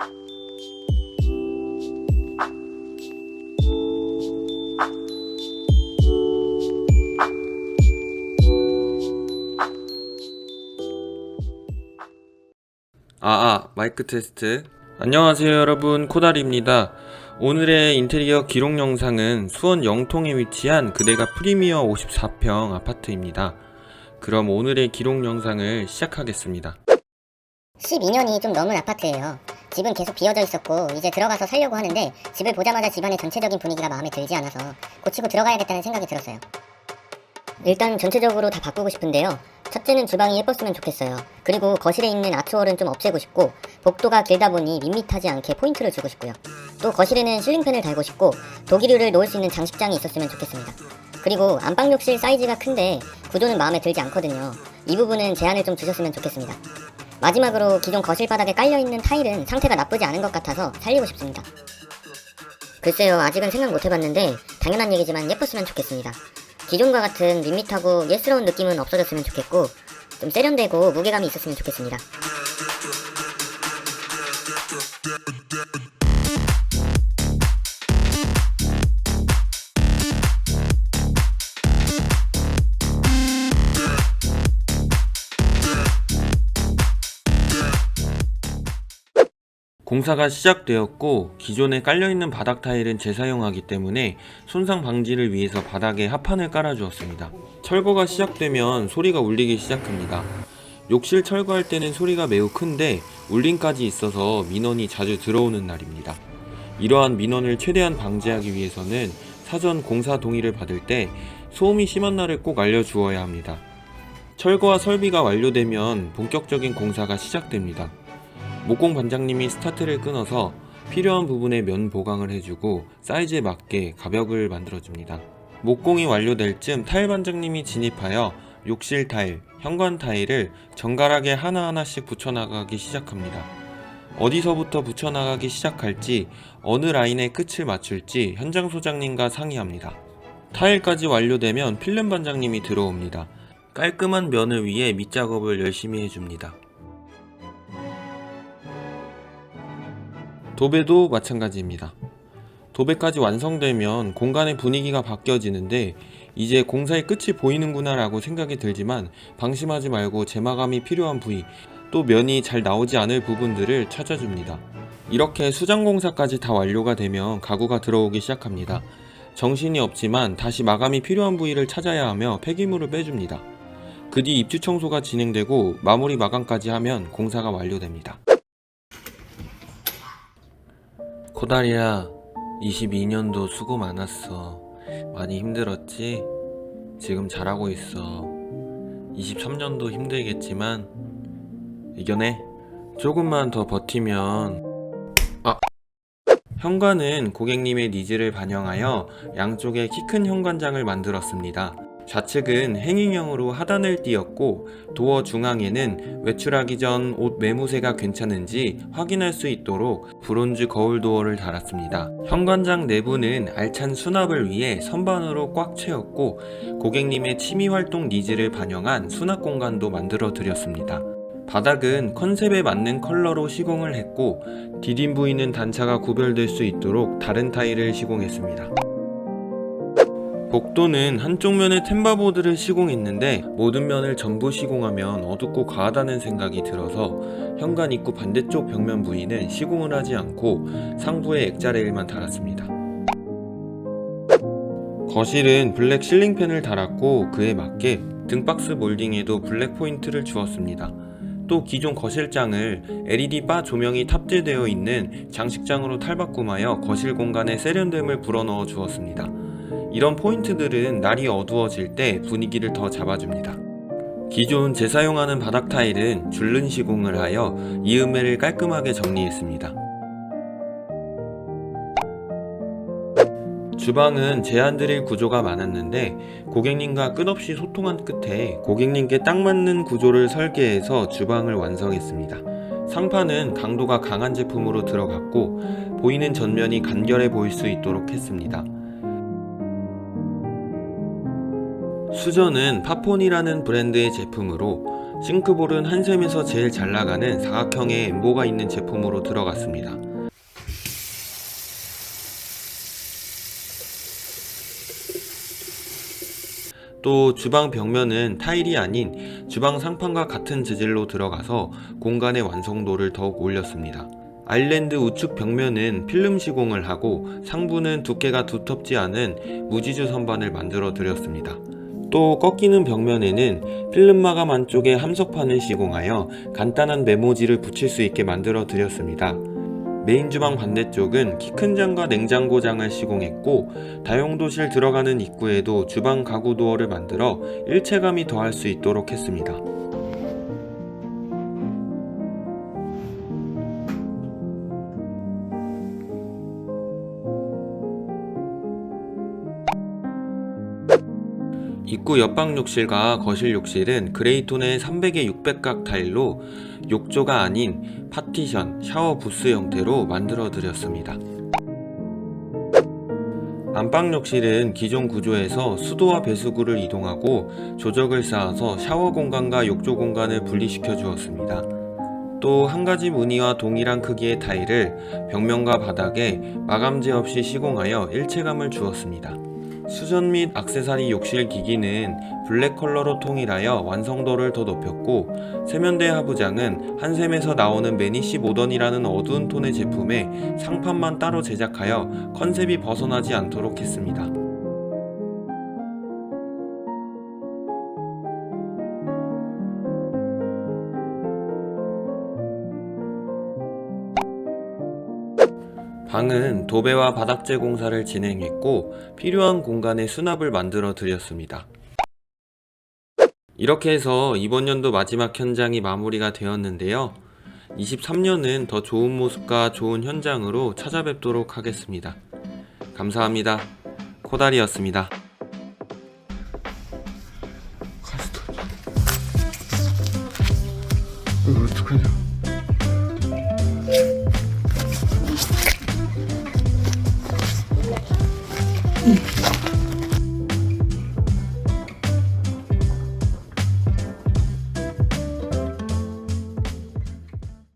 아, 아, 마이크 테스트. 안녕하세요, 여러분. 코다리입니다. 오늘의 인테리어 기록 영상은 수원 영통에 위치한 그대가 프리미어 54평 아파트입니다. 그럼 오늘의 기록 영상을 시작하겠습니다. 12년이 좀 넘은 아파트예요. 집은 계속 비어져 있었고 이제 들어가서 살려고 하는데 집을 보자마자 집안의 전체적인 분위기가 마음에 들지 않아서 고치고 들어가야겠다는 생각이 들었어요. 일단 전체적으로 다 바꾸고 싶은데요. 첫째는 주방이 예뻤으면 좋겠어요. 그리고 거실에 있는 아트월은 좀 없애고 싶고 복도가 길다 보니 밋밋하지 않게 포인트를 주고 싶고요. 또 거실에는 실링팬을 달고 싶고 독일유를 놓을 수 있는 장식장이 있었으면 좋겠습니다. 그리고 안방 욕실 사이즈가 큰데 구조는 마음에 들지 않거든요. 이 부분은 제한을 좀 주셨으면 좋겠습니다. 마지막으로 기존 거실 바닥에 깔려있는 타일은 상태가 나쁘지 않은 것 같아서 살리고 싶습니다. 글쎄요, 아직은 생각 못 해봤는데 당연한 얘기지만 예뻤으면 좋겠습니다. 기존과 같은 밋밋하고 예스러운 느낌은 없어졌으면 좋겠고 좀 세련되고 무게감이 있었으면 좋겠습니다. 공사가 시작되었고 기존에 깔려있는 바닥 타일은 재사용하기 때문에 손상 방지를 위해서 바닥에 합판을 깔아주었습니다. 철거가 시작되면 소리가 울리기 시작합니다. 욕실 철거할 때는 소리가 매우 큰데 울림까지 있어서 민원이 자주 들어오는 날입니다. 이러한 민원을 최대한 방지하기 위해서는 사전 공사 동의를 받을 때 소음이 심한 날을 꼭 알려주어야 합니다. 철거와 설비가 완료되면 본격적인 공사가 시작됩니다. 목공 반장님이 스타트를 끊어서 필요한 부분에 면 보강을 해주고 사이즈에 맞게 가벽을 만들어줍니다. 목공이 완료될 쯤 타일 반장님이 진입하여 욕실 타일, 현관 타일을 정갈하게 하나하나씩 붙여나가기 시작합니다. 어디서부터 붙여나가기 시작할지, 어느 라인에 끝을 맞출지 현장 소장님과 상의합니다. 타일까지 완료되면 필름 반장님이 들어옵니다. 깔끔한 면을 위해 밑작업을 열심히 해줍니다. 도배도 마찬가지입니다. 도배까지 완성되면 공간의 분위기가 바뀌어지는데 이제 공사의 끝이 보이는구나 라고 생각이 들지만 방심하지 말고 재마감이 필요한 부위 또 면이 잘 나오지 않을 부분들을 찾아줍니다. 이렇게 수장 공사까지 다 완료가 되면 가구가 들어오기 시작합니다. 정신이 없지만 다시 마감이 필요한 부위를 찾아야 하며 폐기물을 빼줍니다. 그 뒤 입주 청소가 진행되고 마무리 마감까지 하면 공사가 완료됩니다. 코다리야, 22년도 수고 많았어. 많이 힘들었지? 지금 잘하고 있어. 23년도 힘들겠지만, 이겨내. 조금만 더 버티면, 아! 현관은 고객님의 니즈를 반영하여 양쪽에 키 큰 현관장을 만들었습니다. 좌측은 행인형으로 하단을 띄었고 도어 중앙에는 외출하기 전 옷 매무새가 괜찮은지 확인할 수 있도록 브론즈 거울 도어를 달았습니다. 현관장 내부는 알찬 수납을 위해 선반으로 꽉 채웠고 고객님의 취미 활동 니즈를 반영한 수납 공간도 만들어 드렸습니다. 바닥은 컨셉에 맞는 컬러로 시공을 했고 디딤 부위는 단차가 구별될 수 있도록 다른 타일을 시공했습니다. 복도는 한쪽 면에 템바보드를 시공했는데 모든 면을 전부 시공하면 어둡고 과하다는 생각이 들어서 현관 입구 반대쪽 벽면 부위는 시공을 하지 않고 상부에 액자 레일만 달았습니다. 거실은 블랙 실링팬을 달았고 그에 맞게 등박스 몰딩에도 블랙 포인트를 주었습니다. 또 기존 거실장을 LED 바 조명이 탑재되어 있는 장식장으로 탈바꿈하여 거실 공간에 세련됨을 불어넣어 주었습니다. 이런 포인트들은 날이 어두워질 때 분위기를 더 잡아줍니다. 기존 재사용하는 바닥 타일은 줄눈 시공을 하여 이음매를 깔끔하게 정리했습니다. 주방은 제한 드릴 구조가 많았는데 고객님과 끝없이 소통한 끝에 고객님께 딱 맞는 구조를 설계해서 주방을 완성했습니다. 상판은 강도가 강한 제품으로 들어갔고 보이는 전면이 간결해 보일 수 있도록 했습니다. 수전은 파폰이라는 브랜드의 제품으로 싱크볼은 한샘에서 제일 잘 나가는 사각형의 엠보가 있는 제품으로 들어갔습니다. 또 주방 벽면은 타일이 아닌 주방 상판과 같은 재질로 들어가서 공간의 완성도를 더욱 올렸습니다. 아일랜드 우측 벽면은 필름 시공을 하고 상부는 두께가 두텁지 않은 무지주 선반을 만들어 드렸습니다. 또 꺾이는 벽면에는 필름 마감 안쪽에 함석판을 시공하여 간단한 메모지를 붙일 수 있게 만들어 드렸습니다. 메인 주방 반대쪽은 키 큰 장과 냉장고장을 시공했고 다용도실 들어가는 입구에도 주방 가구 도어를 만들어 일체감이 더할 수 있도록 했습니다. 입구 옆방 욕실과 거실 욕실은 그레이톤의 300에 600각 타일로 욕조가 아닌 파티션, 샤워 부스 형태로 만들어 드렸습니다. 안방 욕실은 기존 구조에서 수도와 배수구를 이동하고 조적을 쌓아서 샤워 공간과 욕조 공간을 분리시켜 주었습니다. 또 한 가지 무늬와 동일한 크기의 타일을 벽면과 바닥에 마감재 없이 시공하여 일체감을 주었습니다. 수전 및 악세사리 욕실 기기는 블랙 컬러로 통일하여 완성도를 더 높였고 세면대 하부장은 한샘에서 나오는 매니시 모던이라는 어두운 톤의 제품에 상판만 따로 제작하여 컨셉이 벗어나지 않도록 했습니다. 방은 도배와 바닥재 공사를 진행했고 필요한 공간에 수납을 만들어 드렸습니다. 이렇게 해서 이번 연도 마지막 현장이 마무리가 되었는데요. 23년은 더 좋은 모습과 좋은 현장으로 찾아뵙도록 하겠습니다. 감사합니다. 코다리였습니다.